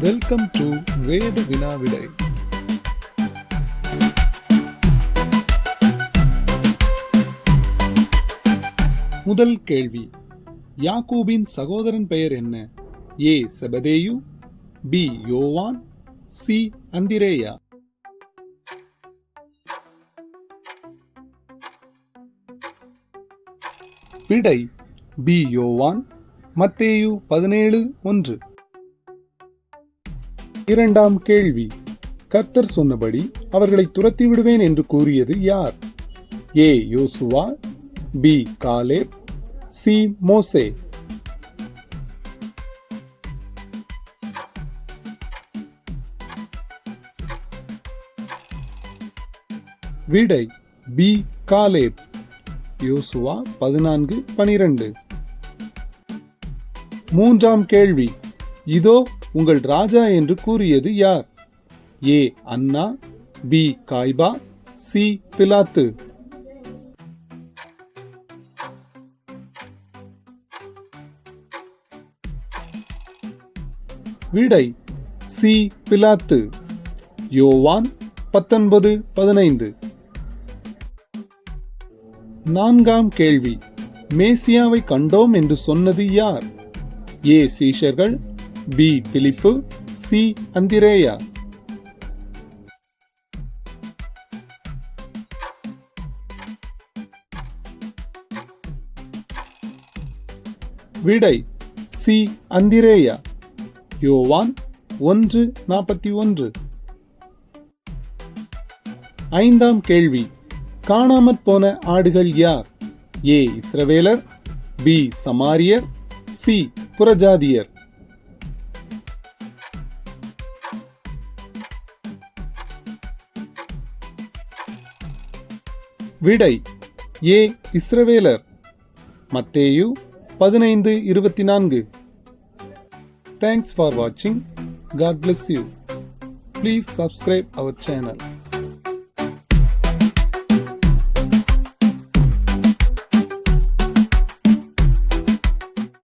Welcome to வேத வினா விடை முதல் கேள்வி. யாக்கூபின் சகோதரன் பெயர் என்ன? ஏ. செபதேயு பி. யோவான் சி. அந்திரேயா. விடை பி. யோவான் மத்தேயு பதினேழு ஒன்று. இரண்டாம் கேள்வி. கர்த்தர் சொன்னபடி அவர்களை துரத்தி விடுவேன் என்று கூறியது யார்? ஏ. யோசுவா. பி. காலேப். சி. மோசே. விடை. பி. காலேப். யோசுவா பதினான்கு பனிரெண்டு. மூன்றாம் கேள்வி. இதோ உங்கள் ராஜா என்று கூறியது யார்? ஏ அண்ணா பி காய்பா சி பிலாத்து. விடை சி பிலாத்து. யோவான் பத்தொன்பது பதினைந்து. நான்காம் கேள்வி. மேசியாவை கண்டோம் என்று சொன்னது யார்? ஏ சீஷர்கள் பி பிலிப்பு சி அந்திரேயா விடை சி அந்திரேயா யோவான் ஒன்று நாற்பத்தி ஒன்று. ஐந்தாம் கேள்வி. காணாமற் போன ஆடுகள் யார்? ஏ இஸ்ரவேலர் பி சமாரியர் சி புறஜாதியர். விடை ஏ இஸ்ரவேலர். மத்தேயு பதினைந்து இருபத்தி நான்கு தேங்க்ஸ் ஃபார் வாட்சிங் God bless you please subscribe our channel